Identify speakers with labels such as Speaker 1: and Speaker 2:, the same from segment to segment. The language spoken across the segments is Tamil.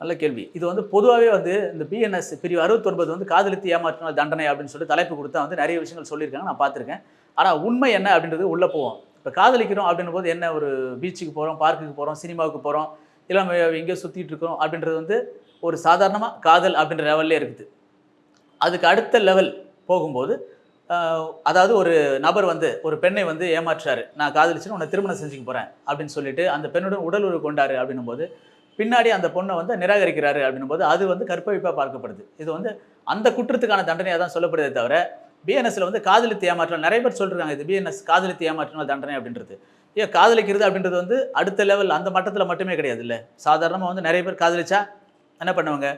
Speaker 1: நல்ல கேள்வி. இது வந்து பொதுவாகவே வந்து இந்த பிஎன்எஸ் பிரிவு அறுபத்தொன்பது வந்து காதலித்து ஏமாற்றினால் தண்டனை அப்படின்னு சொல்லி தலைப்பு கொடுத்தா வந்து நிறைய விஷயங்கள் சொல்லியிருக்காங்க நான் பார்த்துருக்கேன். ஆனால் உண்மை என்ன அப்படின்றது உள்ளே போவோம். இப்போ காதலிக்கிறோம் அப்படின்னும் போது என்ன ஒரு பீச்சுக்கு போகிறோம் பார்க்குக்கு போகிறோம் சினிமாவுக்கு போகிறோம் இல்லை எங்கேயோ சுற்றிட்டு இருக்கோம் அப்படின்றது வந்து ஒரு சாதாரணமாக காதல் அப்படின்ற லெவல்லே இருக்குது. அதுக்கு அடுத்த லெவல் போகும்போது அதாவது ஒரு நபர் வந்து ஒரு பெண்ணை வந்து ஏமாற்றாரு. நான் காதலிச்சுன்னு உன்னை திருமணம் செஞ்சுக்க போகிறேன் அப்படின்னு சொல்லிட்டு அந்த பெண்ணுடன் உடல் உறவு கொண்டாரு அப்படின்னும் போது பின்னாடி அந்த பொண்ணை வந்து நிராகரிக்கிறாரு அப்படின்னும் போது அது வந்து கற்பழிப்பாக பார்க்கப்படுது. இது வந்து அந்த குற்றத்துக்கான தண்டனையாக தான் சொல்லப்படுதே தவிர பிஎன்எஸ்ல வந்து காதலித்து ஏமாற்றம் நிறைய பேர் சொல்கிறாங்க இது பிஎன்எஸ் காதலித்து ஏமாற்றினால் தண்டனை அப்படின்றது. ஏன் காதலிக்கிறது அப்படின்றது வந்து அடுத்த லெவல் அந்த மட்டத்தில் மட்டுமே கிடையாது இல்லை சாதாரணமாக வந்து நிறைய பேர் காதலிச்சா என்ன பண்ணுவாங்க?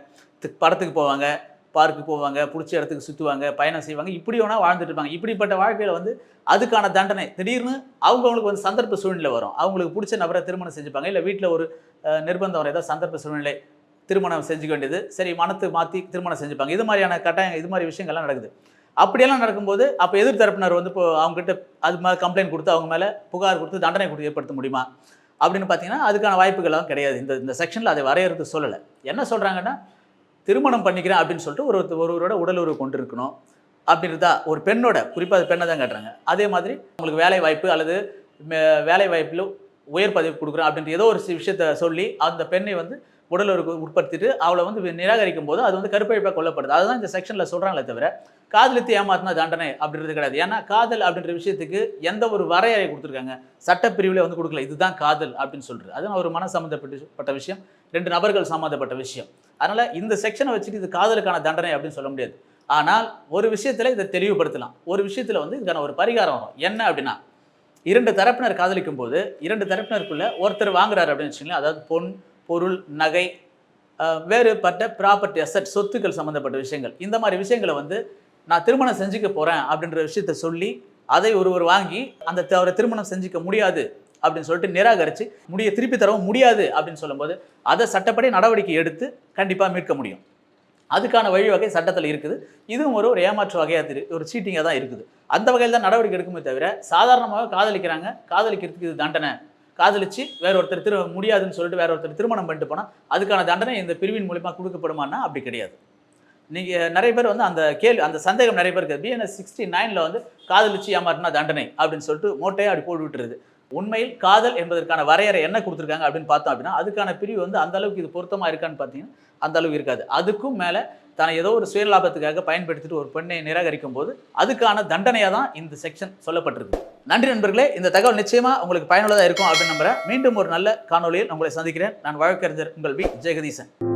Speaker 1: படத்துக்கு போவாங்க. பார்க்கு போவாங்க பிடிச்ச இடத்துக்கு சுற்றுவாங்க பயணம் செய்வாங்க இப்படி வேணால் வாழ்ந்துட்டு இருப்பாங்க. இப்படிப்பட்ட வாழ்க்கையில் வந்து அதுக்கான தண்டனை. திடீர்னு அவங்கவுங்களுக்கு வந்து சந்தர்ப்ப சூழ்நிலை வரும். அவங்களுக்கு பிடிச்ச நபரை திருமணம் செஞ்சுப்பாங்க. இல்லை வீட்டில் ஒரு நிர்பந்தம் வர ஏதாவது சந்தர்ப்ப சூழ்நிலை திருமணம் செஞ்சுக்க வேண்டியது சரி மனத்தை மாற்றி திருமணம் செஞ்சுப்பாங்க. இது மாதிரியான கட்டாயம் இது மாதிரி விஷயங்கள்லாம் நடக்குது. அப்படியெல்லாம் நடக்கும்போது அப்போ எதிர் தரப்பினர் வந்து இப்போ அவங்ககிட்ட அது மாதிரி கம்ப்ளைண்ட் கொடுத்து அவங்க மேலே புகார் கொடுத்து தண்டனை கொடுத்து ஏற்படுத்த முடியுமா? அப்படின்னு பார்த்தீங்கன்னா அதுக்கான வாய்ப்புகள்லாம் கிடையாது. இந்த இந்த செக்ஷனில் அதை வரையறுத்து சொல்லலை. என்ன சொல்கிறாங்கன்னா திருமணம் பண்ணிக்கிறேன் அப்படின்னு சொல்லிட்டு ஒரு ஒருவரோட உடல் உறவு கொண்டு இருக்கணும் அப்படின்றதா ஒரு பெண்ணோட குறிப்பாக அது பெண்ணை தான் காட்டுறாங்க. அதே மாதிரி உங்களுக்கு வேலை வாய்ப்பு அல்லது மே- வேலை வாய்ப்பில் உயர் பதவி கொடுக்குறேன் அப்படின்ற ஏதோ ஒரு விஷயத்த சொல்லி அந்த பெண்ணை வந்து உடல் உட்படுத்திட்டு அவளை வந்து நிராகரிக்கும் போது அது வந்து கருப்பழிப்பாக கொல்லப்படுது. அதுதான் இந்த செக்ஷனில் சொல்கிறாங்களே தவிர காதலித்து ஏமாத்தினா தண்டனை அப்படின்றது கிடையாது. ஏன்னா காதல் அப்படின்ற விஷயத்துக்கு எந்த ஒரு வரையறை கொடுத்துருக்காங்க. சட்டப்பிரிவில் வந்து கொடுக்கல. இதுதான் காதல் அப்படின்னு சொல்கிறது அதுவும் ஒரு மன சம்மந்தப்பட்ட விஷயம். ரெண்டு நபர்கள் சம்மந்தப்பட்ட விஷயம். அதனால் இந்த செக்ஷனை வச்சுட்டு இது காதலுக்கான தண்டனை அப்படின்னு சொல்ல முடியாது. ஆனால் ஒரு விஷயத்துல இதை தெளிவுபடுத்தலாம். ஒரு விஷயத்தில் வந்து இதுக்கான ஒரு பரிகாரம் வரும். என்ன அப்படின்னா இரண்டு தரப்பினர் காதலிக்கும் போது இரண்டு தரப்பினருக்குள்ள ஒருத்தர் வாங்குறாரு அப்படின்னு வச்சுக்கோங்களேன். அதாவது பொன் பொருள் நகை வேறுபட்ட ப்ராப்பர்ட்டி அசட் சொத்துக்கள் சம்மந்தப்பட்ட விஷயங்கள். இந்த மாதிரி விஷயங்களை வந்து நான் திருமணம் செஞ்சுக்க போகிறேன் அப்படின்ற விஷயத்த சொல்லி அதை ஒருவர் வாங்கி அந்த த- அவரை திருமணம் செஞ்சுக்க முடியாது அப்படின்னு சொல்லிட்டு நிராகரித்து முடிய திருப்பி தரவும் முடியாது அப்படின்னு சொல்லும்போது அதை சட்டப்படி நடவடிக்கை எடுத்து கண்டிப்பாக மீட்க முடியும். அதுக்கான வழிவகை சட்டத்தில் இருக்குது. இதுவும் ஒரு ஒரு ஏமாற்று வகையாக இரு ஒரு சீட்டிங்காக தான் இருக்குது. அந்த வகையில் தான் நடவடிக்கை எடுக்குமே தவிர சாதாரணமாக காதலிக்கிறாங்க. காதலிக்கிறதுக்கு இது தண்டனை. காதலிச்சு வேற ஒருத்தர் திரு முடியாதுன்னு சொல்லிட்டு வேற ஒருத்தர் திருமணம் பண்ணிட்டு போனால் அதுக்கான தண்டனை இந்த பிரிவின் மூலிமா கொடுக்கப்படுமான்னா அப்படி கிடையாது. நீங்கள் நிறைய பேர் வந்து அந்த கேள்வி அந்த சந்தேகம் நிறைய பேர் இருக்குது பிஎன்எஸ் சிக்ஸ்டி நைனில் வந்து காதலிச்சு ஏமாற்றினா தண்டனை அப்படின்னு சொல்லிட்டு மோட்டையை அப்படி போட்டு விட்டுருது உண்மையில் காதல் என்பதற்கான வரையறை என்ன கொடுத்துருக்காங்க அப்படின்னு பார்த்தோம் அப்படின்னா அதுக்கான பிரிவு வந்து அந்த அளவுக்கு இது பொருத்தமாக இருக்கான்னு பார்த்தீங்கன்னா அந்த அளவு இருக்காது. அதுக்கும் மேலே தன்னை ஏதோ ஒரு சுயலாபத்துக்காக பயன்படுத்திட்டு ஒரு பெண்ணை நிராகரிக்கும் போது அதுக்கான தண்டனையாக தான் இந்த செக்ஷன் சொல்லப்பட்டிருக்கு. நன்றி நண்பர்களே இந்த தகவல் நிச்சயமாக உங்களுக்கு பயனுள்ளதாக இருக்கும் அப்படின்னு நம்புறேன். மீண்டும் ஒரு நல்ல காணொலியில் உங்களை சந்திக்கிறேன். நான் வழக்கறிஞர் உங்கள் வி. ஜெகதீசன்